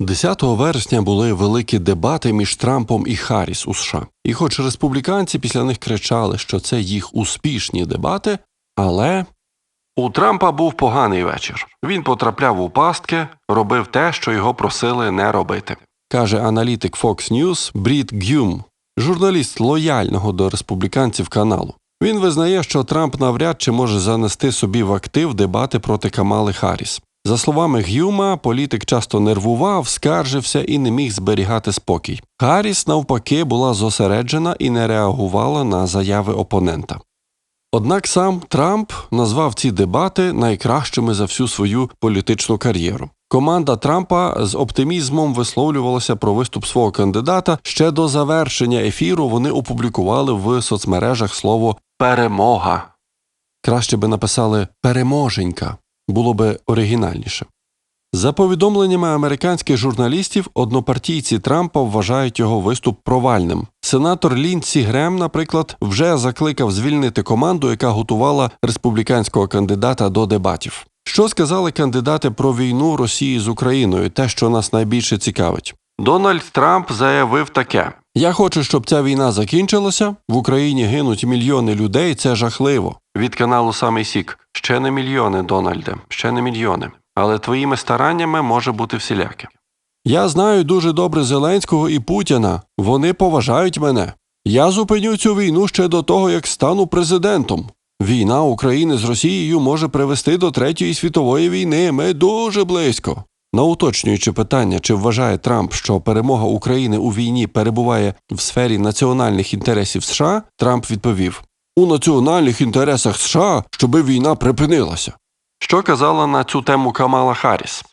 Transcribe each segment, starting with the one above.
10 вересня були великі дебати між Трампом і Харріс у США. І хоч республіканці після них кричали, що це їх успішні дебати, але у Трампа був поганий вечір. Він потрапляв у пастки, робив те, що його просили не робити. каже аналітик Fox News Брід Гюм, журналіст лояльного до республіканців каналу. Він визнає, що Трамп навряд чи може занести собі в актив дебати проти Камали Харріс. За словами Гюма, політик часто нервував, скаржився і не міг зберігати спокій. Харріс, навпаки, була зосереджена і не реагувала на заяви опонента. Однак сам Трамп назвав ці дебати найкращими за всю свою політичну кар'єру. Команда Трампа з оптимізмом висловлювалася про виступ свого кандидата. Ще до завершення ефіру вони опублікували в соцмережах слово перемога. Краще би написали переможенька, було би оригінальніше. За повідомленнями американських журналістів, однопартійці Трампа вважають його виступ провальним. Сенатор Ліндсі Грем, наприклад, вже закликав звільнити команду, яка готувала республіканського кандидата до дебатів. Що сказали кандидати про війну Росії з Україною, те, що нас найбільше цікавить? Дональд Трамп заявив таке: Я хочу, щоб ця війна закінчилася. В Україні гинуть мільйони людей. Це жахливо. Від каналу Самий Сік. Ще не мільйони, Дональде, ще не мільйони. Але твоїми стараннями може бути всіляке. Я знаю дуже добре Зеленського і Путіна. Вони поважають мене. Я зупиню цю війну ще до того, як стану президентом. Війна України з Росією може привести до Третьої світової війни. Ми дуже близько. На уточнюючи питання, чи вважає Трамп, що перемога України у війні перебуває в сфері національних інтересів США, Трамп відповів: у національних інтересах США, щоби війна припинилася. Що казала на цю тему Камала Харріс?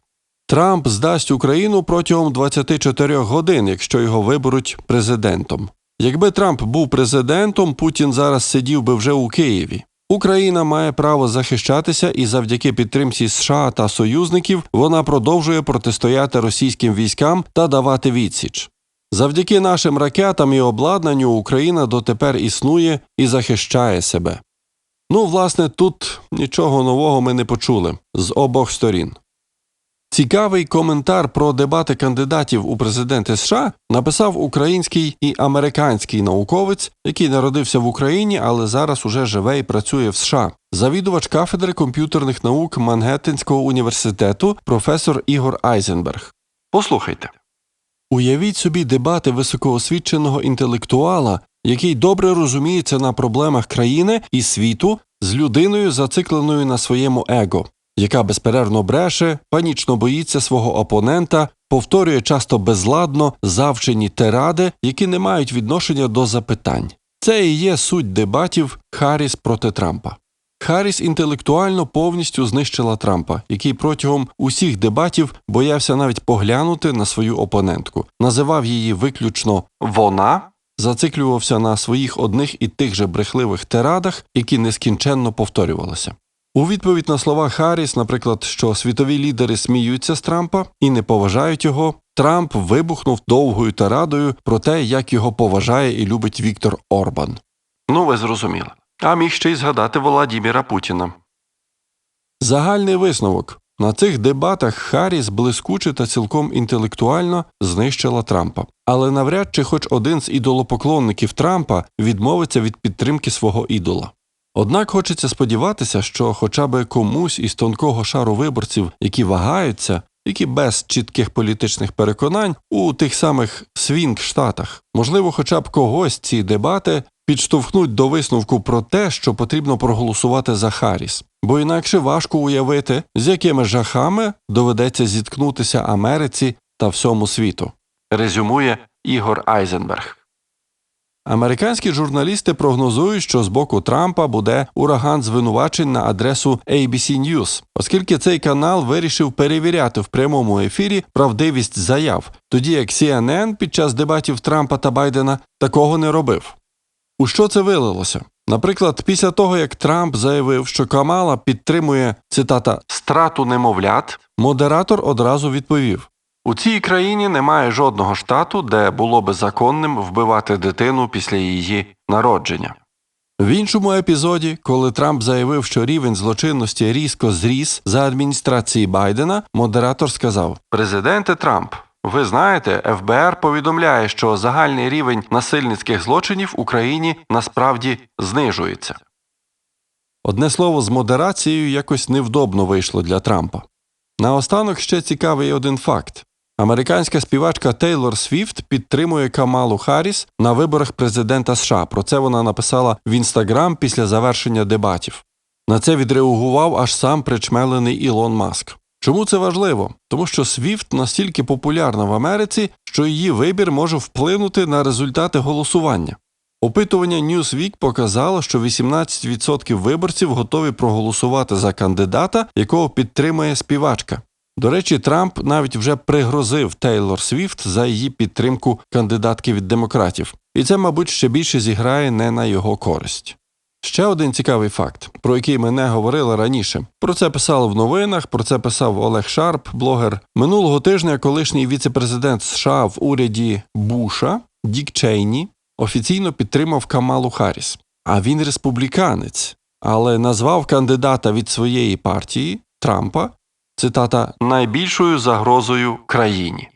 Трамп здасть Україну протягом 24 годин, якщо його виберуть президентом. Якби Трамп був президентом, Путін зараз сидів би вже у Києві. Україна має право захищатися, і завдяки підтримці США та союзників вона продовжує протистояти російським військам та давати відсіч. Завдяки нашим ракетам і обладнанню Україна дотепер існує і захищає себе. Ну, власне, тут нічого нового ми не почули з обох сторін. Цікавий коментар про дебати кандидатів у президенти США написав український і американський науковець, який народився в Україні, але зараз уже живе і працює в США. Завідувач кафедри комп'ютерних наук Мангеттенського університету професор Ігор Айзенберг. Послухайте. Уявіть собі дебати високоосвіченого інтелектуала, який добре розуміється на проблемах країни і світу з людиною, зацикленою на своєму его, яка безперервно бреше, панічно боїться свого опонента, повторює часто безладно завчені тиради, які не мають відношення до запитань. Це і є суть дебатів Харріс проти Трампа. Харріс інтелектуально повністю знищила Трампа, який протягом усіх дебатів боявся навіть поглянути на свою опонентку, називав її виключно вона, зациклювався на своїх одних і тих же брехливих тирадах, які нескінченно повторювалися. У відповідь на слова Харріс, наприклад, що світові лідери сміються з Трампа і не поважають його, Трамп вибухнув довгою тирадою про те, як його поважає і любить Віктор Орбан. Ну, ви зрозуміли. А міг ще й згадати Володіміра Путіна. Загальний висновок. На цих дебатах Харріс блискуче та цілком інтелектуально знищила Трампа. Але навряд чи хоч один з ідолопоклонників Трампа відмовиться від підтримки свого ідола. Однак хочеться сподіватися, що хоча б комусь із тонкого шару виборців, які вагаються, які без чітких політичних переконань у тих самих свінг штатах, можливо, хоча б когось ці дебати підштовхнуть до висновку про те, що потрібно проголосувати за Харріс. Бо інакше важко уявити, з якими жахами доведеться зіткнутися Америці та всьому світу. Резюмує Ігор Айзенберг. Американські журналісти прогнозують, що з боку Трампа буде ураган звинувачень на адресу ABC News, оскільки цей канал вирішив перевіряти в прямому ефірі правдивість заяв, тоді як CNN під час дебатів Трампа та Байдена такого не робив. У що це вилилося? Наприклад, після того, як Трамп заявив, що Камала підтримує цитата страту немовлят, модератор одразу відповів: у цій країні немає жодного штату, де було би законним вбивати дитину після її народження. В іншому епізоді, коли Трамп заявив, що рівень злочинності різко зріс за адміністрації Байдена, модератор сказав: Президенте Трамп, Ви знаєте, ФБР повідомляє, що загальний рівень насильницьких злочинів в Україні насправді знижується. Одне слово, з модерацією якось невдобно вийшло для Трампа. Наостанок ще цікавий один факт. Американська співачка Тейлор Свіфт підтримує Камалу Харріс на виборах президента США. Про це вона написала в інстаграм після завершення дебатів. На це відреагував аж сам причмелений Ілон Маск. Чому це важливо? Тому що Свіфт настільки популярна в Америці, що її вибір може вплинути на результати голосування. Опитування Newsweek показало, що 18% виборців готові проголосувати за кандидата, якого підтримує співачка. До речі, Трамп навіть вже пригрозив Тейлор Свіфт за її підтримку кандидатки від демократів, і це, мабуть, ще більше зіграє не на його користь. Ще один цікавий факт, про який ми не говорили раніше. Про це писали в новинах, про це писав Олег Шарп, блогер. Минулого тижня колишній віцепрезидент США в уряді Буша Дік Чейні офіційно підтримав Камалу Харріс. А він республіканець, але назвав кандидата від своєї партії Трампа цитата найбільшою загрозою країні.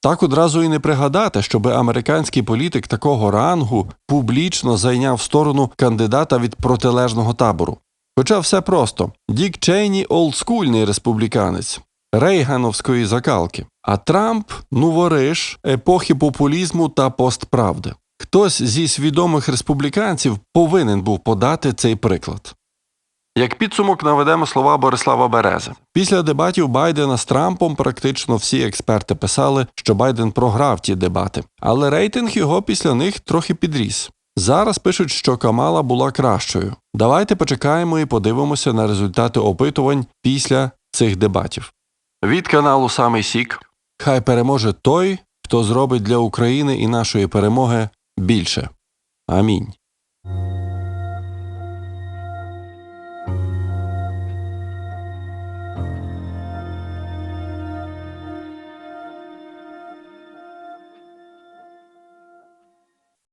Так одразу і не пригадати, щоби американський політик такого рангу публічно зайняв сторону кандидата від протилежного табору. Хоча все просто Дік Чейні олдскульний республіканець рейгановської закалки, а Трамп ну вориш епохи популізму та постправди. Хтось зі свідомих республіканців повинен був подати цей приклад. Як підсумок наведемо слова Борислава Берези. Після дебатів Байдена з Трампом практично всі експерти писали, що Байден програв ті дебати, але рейтинг його після них трохи підріс. Зараз пишуть, що Камала була кращою. Давайте почекаємо і подивимося на результати опитувань після цих дебатів. Від каналу Самий Сік. Хай переможе той, хто зробить для України і нашої перемоги більше. Амінь.